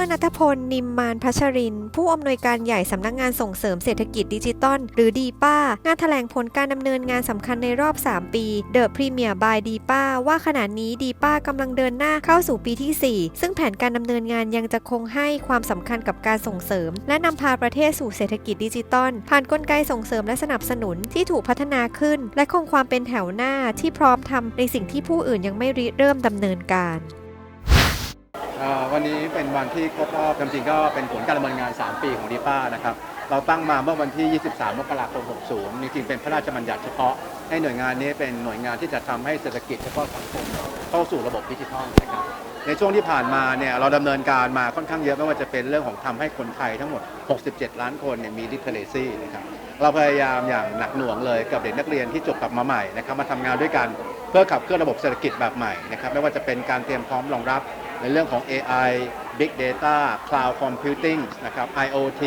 รนัทพล นิมมานพัชริน ผู้อำนวยการใหญ่สำนักงานส่งเสริมเศรษฐกิจดิจิตอลหรือดีป้างานแถลงผลการดำเนินงานสำคัญในรอบ 3 ปี The Premier by ดีป้าว่าขณะนี้ดีป้ากำลังเดินหน้าเข้าสู่ปีที่ 4 ซึ่งแผนการดำเนินงานยังจะคงให้ความสำคัญกับการส่งเสริม และนำพาประเทศสู่เศรษฐกิจดิจิตอลผ่านกลไกส่งเสริมและสนับสนุนที่ถูกพัฒนาขึ้น และคงความเป็นแถวหน้าที่พร้อมทำในสิ่งที่ผู้อื่นยังไม่ริเริ่มดำเนินการ อ่าวันนี้เป็นวันที่ครบรอบจริงๆก็เป็นผลการดำเนินงาน 3 ปีของดีป้านะครับ เราตั้งมาเมื่อวันที่ 23 มกราคม 60 จริงๆเป็นพระราชบัญญัติเฉพาะ ให้หน่วยงานนี้เป็นหน่วยงานที่จะทำให้เศรษฐกิจและก็สังคมเข้าสู่ระบบดิจิทัลนะครับ ในช่วงที่ผ่านมาเนี่ยเราดำเนินการมาค่อนข้างเยอะไม่ว่าจะเป็นเรื่องของทำให้คนไทยทั้งหมด 67 ล้านคนเนี่ยมีดิจิทัลเลซี่นะครับ เราพยายามอย่างหนักหน่วงเลยกับเด็กนักเรียนที่จบกลับมาใหม่นะครับมาทำงานด้วยกันเพื่อขับเคลื่อนระบบเศรษฐกิจแบบใหม่นะครับไม่ว่าจะเป็นการเตรียมพร้อมรองรับ ในเรื่องของ AI Big Data Cloud Computing นะครับ IoT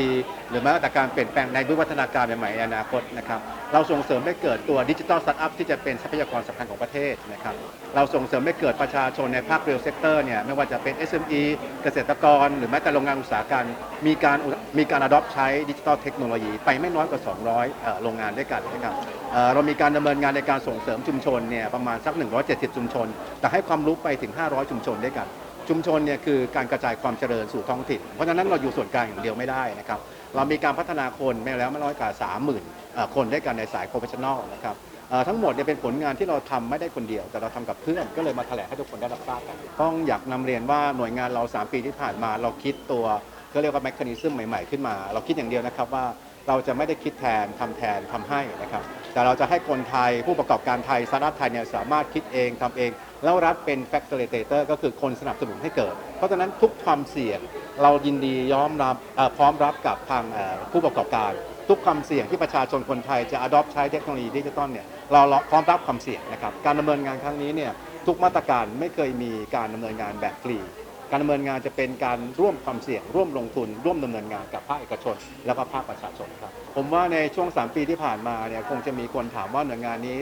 หรือแม้แต่การเปลี่ยนแปลงในวิวัฒนาการใหม่ๆในอนาคตนะครับ เราส่งเสริมให้เกิดตัวดิจิ t a ลสตาร์ทอัพที่จะเป็นทรัพยากรสำคัญของประเทศนะครับ เราส่งเสริมให้เกิดประชาชนในภาคเรียลเซกเตอร์เนี่ยไม่ว่าจะเป็น SME เกษตรกร หรือแม้แต่โรงงานอุตสาหกรรมมีการมีการ adopt ใช้ดิจิ t a ลเทคโนโลยีไปไม่น้อยกว่า 200เอ่อโรงงานด้วยกันนะครับเรามีการดำเนินงานในการส่งเสริมชุมชนเนี่ยประมาณสัก 170 ชุมชน แต่ให้ความรู้ไปถึง 500 ชุมชนด้วยกัน ชุมชนเนี่ยคือการกระจายความเจริญสู่ท้องถิ่น เพราะฉะนั้นเราอยู่ส่วนกลางอย่างเดียวไม่ได้นะครับ เรามีการพัฒนาคนไม่แล้วไม่น้อยกว่า 30,000 คนด้วยกันในสายโปรเฟชชั่นอลนะครับทั้งหมดเนี่ยเป็นผลงานที่เราทำไม่ได้คนเดียว แต่เราทำกับเพื่อนก็เลยมาแถลงให้ทุกคนได้รับทราบกันต้องอยากนำเรียนว่าหน่วยงานเรา 3 ปีที่ผ่านมาเราคิดตัวก็เรียกว่าแมคคานิซึมใหม่ๆขึ้นมา เราคิดอย่างเดียวนะครับว่า เราจะไม่ได้คิดแทนทำแทนทำให้นะครับ แต่เราจะให้คนไทยผู้ประกอบการไทยสตาร์ทอัพไทยเนี่ยสามารถคิดเองทำเอง แล้วรัฐเป็น facilitator ก็คือคนสนับสนุนให้เกิด เพราะฉะนั้นทุกความเสี่ยงเรายินดียอมรับพร้อมรับกับทางผู้ประกอบการ ทุกความเสี่ยงที่ประชาชนคนไทยจะ adopt ใช้เทคโนโลยีดิจิตอลเนี่ยเราเราพร้อมรับความเสี่ยงนะครับการดำเนินงานครั้งนี้เนี่ยทุกมาตรการไม่เคยมีการดำเนินงานแบบฟรี การดำเนินงานจะเป็นการร่วมความเสี่ยง ร่วมลงทุน ร่วมดำเนินงานกับภาคเอกชน แล้วก็ภาคประชาชนครับ ผมว่าในช่วง 3 ปีที่ผ่านมาเนี่ยคงจะมีคนถามว่าหน่วยงานนี้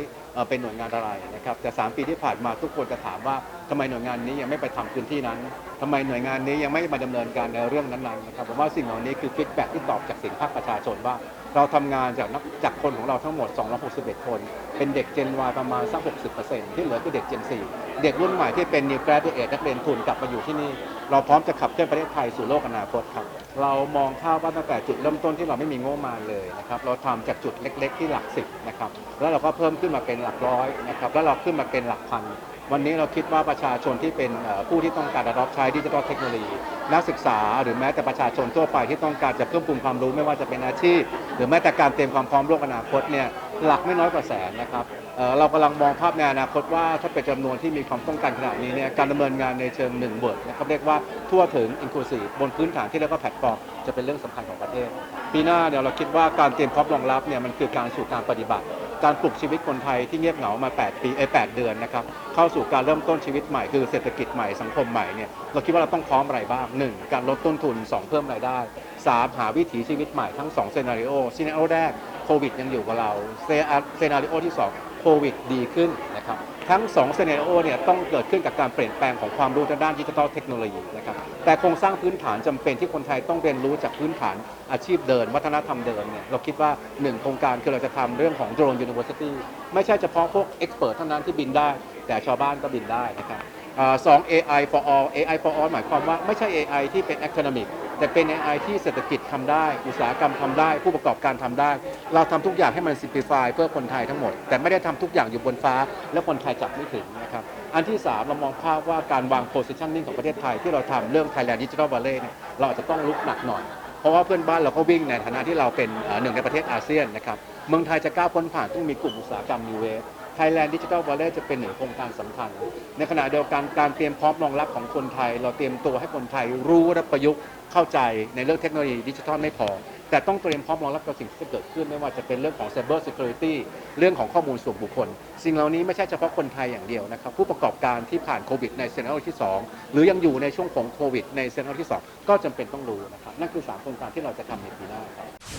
เป็นหน่วยงานอะไรนะครับแต่ 3 ปีที่ผ่านมาทุกคนจะถามว่าทำไมหน่วยงานนี้ยังไม่ไปทำพื้นที่นั้นทำไมหน่วยงานนี้ยังไม่มาดำเนินการในเรื่องนั้นๆนะครับผมว่าสิ่งเหล่านี้คือฟีดแบ็ที่ตอบจากสิ่งภาคประชาชนว่า เราทำงานจากนักจากคนของเราทั้งหมด 261 คน เป็นเด็ก Gen Y ประมาณสัก 60%ที่เหลือคือเด็ก Gen 4 เด็กรุ่นใหม่ที่เป็นนิวแกรดเอทนักเรียนทุนกลับมาอยู่ที่นี่ เราพร้อมจะขับเคลื่อนประเทศไทยสู่โลกอนาคตครับ เรามองภาพว่าตั้งแต่จุดเริ่มต้นที่เราไม่มีงบมาเลยนะครับเราทำจากจุดเล็ก ๆ ที่หลักสิบนะครับแล้วเราก็เพิ่มขึ้นมาเป็นหลักร้อยนะครับแล้วเราขึ้นมาเป็นหลักพัน วันนี้เราคิดว่าประชาชนที่เป็นผู้ที่ต้องการรับใช้ดิจิทัลเทคโนโลยีนักศึกษาหรือแม้แต่ประชาชนทั่วไปที่ต้องการจะเพิ่มพูนความรู้ไม่ว่าจะเป็นอาชีพ หรือแม้แต่การเตรียมความพร้อมโลกอนาคตเนี่ยหลักไม่น้อยกว่าแสนนะครับเเรากำลังมองภาพในอนาคตว่าถ้าเป็นจำนวนที่มีความต้องการขนาดนี้เนี่ยการดำเนินงานในเชิงหนึ่งเวิร์ดนะครับเรียกว่าทั่วถึงอินคลูซีฟบนพื้นฐานที่เรียกว่าแพลตฟอร์มจะเป็นเรื่องสำคัญของประเทศปีหน้าเนี่ยเราคิดว่าการเตรียมพร้อมรองรับเนี่ยมันคือการสู่การปฏิบัติ การปลุกชีวิตคนไทยที่เงียบเหงามา 8 ปีเอ้8เดือนนะครับเข้าสู่การเริ่มต้นชีวิตใหม่คือเศรษฐกิจใหม่สังคมใหม่เนี่ยเราคิดว่าเราต้องพร้อมอะไรบ้าง 1. การลดต้นทุน 2 เพิ่มรายได้ 3. หาวิถีชีวิตใหม่ทั้ง2เซนาริโอซีนาริโอแรกโควิดยังอยู่กับเราเซนาริโอที่ 2 โควิดดีขึ้นนะครับ ทั้ง2เซนาริโอเนี่ยต้องเกิดขึ้นกับการเปลี่ยนแปลงของความรู้ทางด้านดิจิทัลเทคโนโลยีนะครับแต่โครงสร้างพื้นฐานจำเป็นที่คนไทยต้องเรียนรู้จากพื้นฐานอาชีพเดิน วัฒนธรรมเดินเนี่ยเราคิดว่า 1 โครงการคือเราจะทำเรื่องของ Drone University ไม่ใช่เฉพาะพวกเอ็กซ์เพรสเท่านั้นที่บินได้ แต่ชาวบ้านก็บินได้นะครับอ่าสอง AI for all AI for all หมายความว่าไม่ใช่ AI ที่เป็น academic แต่เป็น AI ที่เศรษฐกิจทำได้ อุตสาหกรรมทำได้ ผู้ประกอบการทำได้ เราทำทุกอย่างให้มัน simplify เพื่อคนไทยทั้งหมด แต่ไม่ได้ทำทุกอย่างอยู่บนฟ้า แล้วคนไทยจับไม่ถึงนะครับ อันที่ 3 เรามองภาพว่าการวาง positioning ของประเทศไทยที่เราทำเรื่อง Thailand Digital Valley เนี่ยเราอาจจะต้องลุกหนักหน่อย เพราะว่าเพื่อนบ้านเราก็วิ่งในฐานะที่เราเป็นหนึ่งในประเทศอาเซียนนะครับเมืองไทยจะก้าวพ้นผ่านต้องมีกลุ่มอุตสาหกรรม New Wave Thailand Digital Valley จะเป็นหนึ่งโครงการสำคัญ ในขณะเดียวกันการเตรียมพร้อมรองรับของคนไทย เราเตรียมตัวให้คนไทยรู้และประยุกต์เข้าใจในเรื่องเทคโนโลยีดิจิทัลไม่พอ แต่ต้องเตรียมพร้อมรองรับกับสิ่งที่จะเกิดขึ้นไม่ว่าจะเป็นเรื่องของ Cyber Security เรื่องของข้อมูลส่วนบุคคล สิ่งเหล่านี้ไม่ใช่เฉพาะคนไทยอย่างเดียวนะครับ ผู้ประกอบการที่ผ่านโควิดในเซน a รที่ 2 หรือยังอยู่ในช่วงของโควิดในเซน a รที่ 2 ก็จำเป็นต้องรู้นะครับนั่นคือ3โครงการที่เราจะทำในปีหน้าครับ